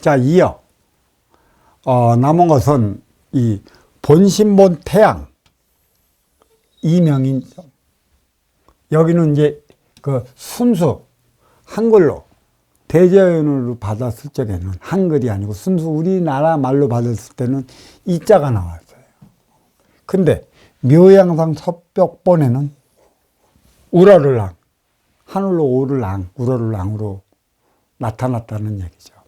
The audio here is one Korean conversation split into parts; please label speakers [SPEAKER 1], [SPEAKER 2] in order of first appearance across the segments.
[SPEAKER 1] 자, 이어, 어, 남은 것은 이 본신본 태양, 이명인정. 여기는 이제 그 순수, 한글로, 대자연으로 받았을 적에는 한글이 아니고 순수 우리나라 말로 받았을 때는 이자가 나왔어요. 근데 묘양상 섭벽본에는 우러를 랑, 하늘로 오를 랑, 우러를 랑으로 나타났다는 얘기죠.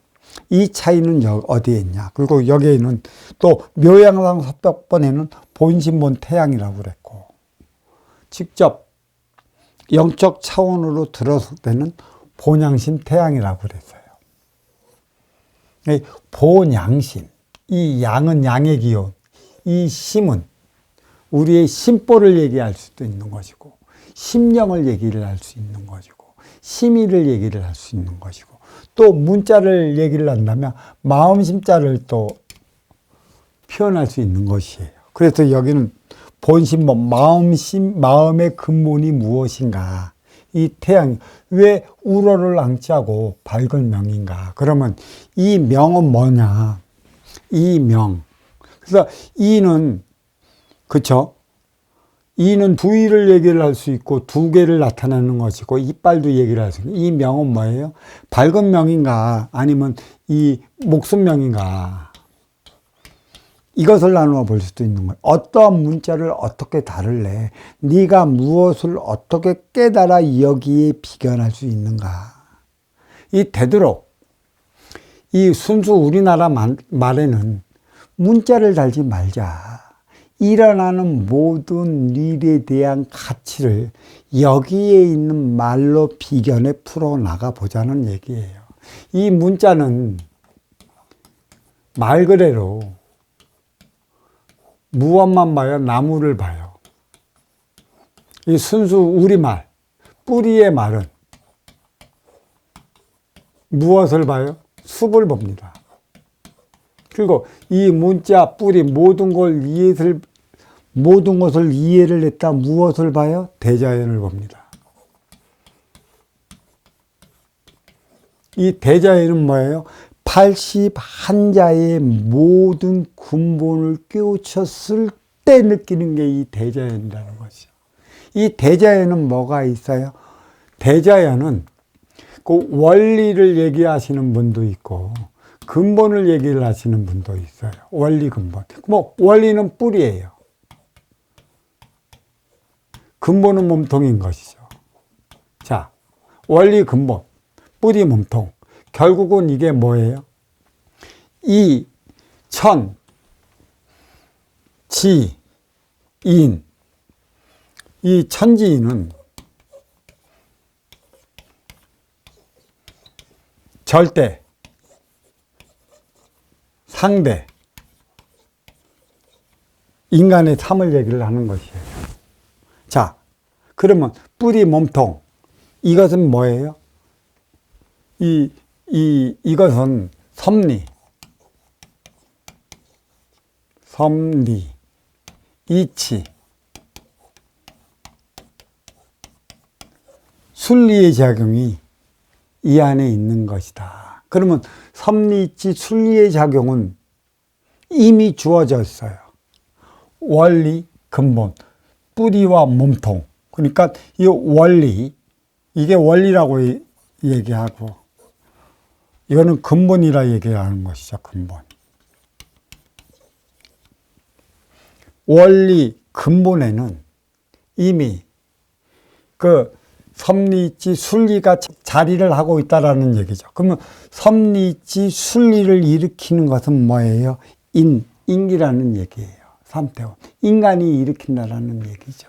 [SPEAKER 1] 이 차이는 여- 어디에 있냐? 그리고 여기에는 또 묘양상 섭벽본에는 본신본 태양이라고 그랬고, 직접 영적 차원으로 들었을 때는 본양심 태양이라고 그랬어요. 이 본양심, 이 양은 양의 기운, 이 심은 우리의 심보를 얘기할 수도 있는 것이고, 심령을 얘기를 할 수 있는 것이고, 심의를 얘기를 할 수 있는 것이고, 또 문자를 얘기를 한다면 마음심자를 또 표현할 수 있는 것이에요. 그래서 여기는 본심본 마음심 마음의 근본이 무엇인가? 이 태양 왜 우러를 앙자고 밝은 명인가? 그러면 이 명은 뭐냐? 이 명. 그래서 이는 그쵸? 이는 부위를 얘기를 할 수 있고 두 개를 나타내는 것이고 이빨도 얘기를 할 수 있고 이 명은 뭐예요? 밝은 명인가 아니면 이 목숨 명인가 이것을 나누어 볼 수도 있는 거예요. 어떠한 문자를 어떻게 다룰래? 네가 무엇을 어떻게 깨달아 여기에 비견할 수 있는가? 이 되도록 이 순수 우리나라 말- 말에는 문자를 달지 말자. 일어나는 모든 일에 대한 가치를 여기에 있는 말로 비견해 풀어 나가 보자는 얘기예요. 이 문자는 말 그대로 무엇만 봐요? 나무를 봐요. 이 순수 우리말, 뿌리의 말은 무엇을 봐요? 숲을 봅니다. 그리고 이 문자 뿌리 모든 걸 이해를 모든 것을 이해를 했다 무엇을 봐요? 대자연을 봅니다. 이 대자연은 뭐예요? 81자의 모든 근본을 깨우쳤을 때 느끼는 게 이 대자연이라는 것이죠. 이 대자연은 뭐가 있어요? 대자연은 그 원리를 얘기하시는 분도 있고 근본을 얘기를 하시는 분도 있어요. 원리 근본. 뭐 원리는 뿌리예요. 근본은 몸통인 것이죠. 자, 원리 근본, 뿌리 몸통. 결국은 이게 뭐예요? 이, 천, 지, 인. 이 천지인은 절대, 상대, 인간의 참을 얘기를 하는 것이에요. 자, 그러면 뿌리 몸통, 이것은 뭐예요? 이, 이, 이것은 섭리, 섭리, 이치, 순리의 작용이 이 안에 있는 것이다. 그러면 섭리치 순리의 작용은 이미 주어졌어요. 원리, 근본, 뿌리와 몸통. 그러니까 이 원리, 이게 원리라고 이- 얘기하고, 이거는 근본이라 얘기하는 것이죠, 근본. 원리, 근본에는 이미 그 섭리지 순리가 자리를 하고 있다라는 얘기죠. 그러면 섭리지 순리를 일으키는 것은 뭐예요? 인, 인기라는 얘기예요. 삼태원. 인간이 일으킨다라는 얘기죠.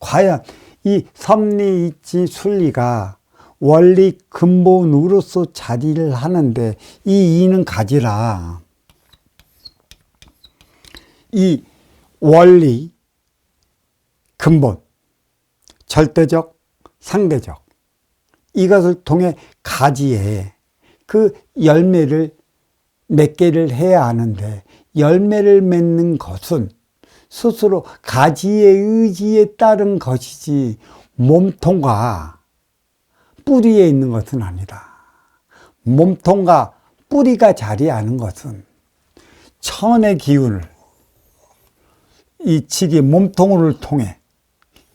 [SPEAKER 1] 과연 이 섭리지 순리가 원리 근본으로서 자리를 하는데 이 이는 가지라. 이 원리, 근본, 절대적, 상대적 이것을 통해 가지에 그 열매를 맺게를 해야 하는데 열매를 맺는 것은 스스로 가지의 의지에 따른 것이지 몸통과 뿌리에 있는 것은 아니다. 몸통과 뿌리가 자리 하는 것은 천의 기운을 이 치기 몸통을 통해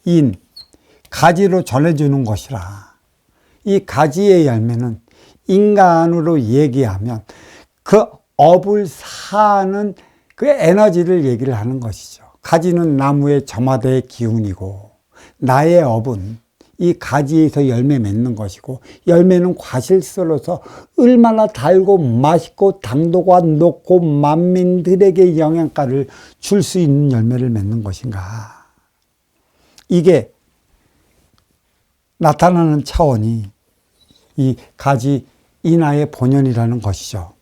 [SPEAKER 1] 인 가지로 전해주는 것이라. 이 가지의 열매는 인간으로 얘기하면 그 업을 사는 그 에너지를 얘기를 하는 것이죠. 가지는 나무의 점화대의 기운이고 나의 업은 이 가지에서 열매 맺는 것이고 열매는 과실 썰어서 얼마나 달고 맛있고 당도가 높고 만민들에게 영양가를 줄 수 있는 열매를 맺는 것인가. 이게 나타나는 차원이 이 가지 인하의 본연이라는 것이죠.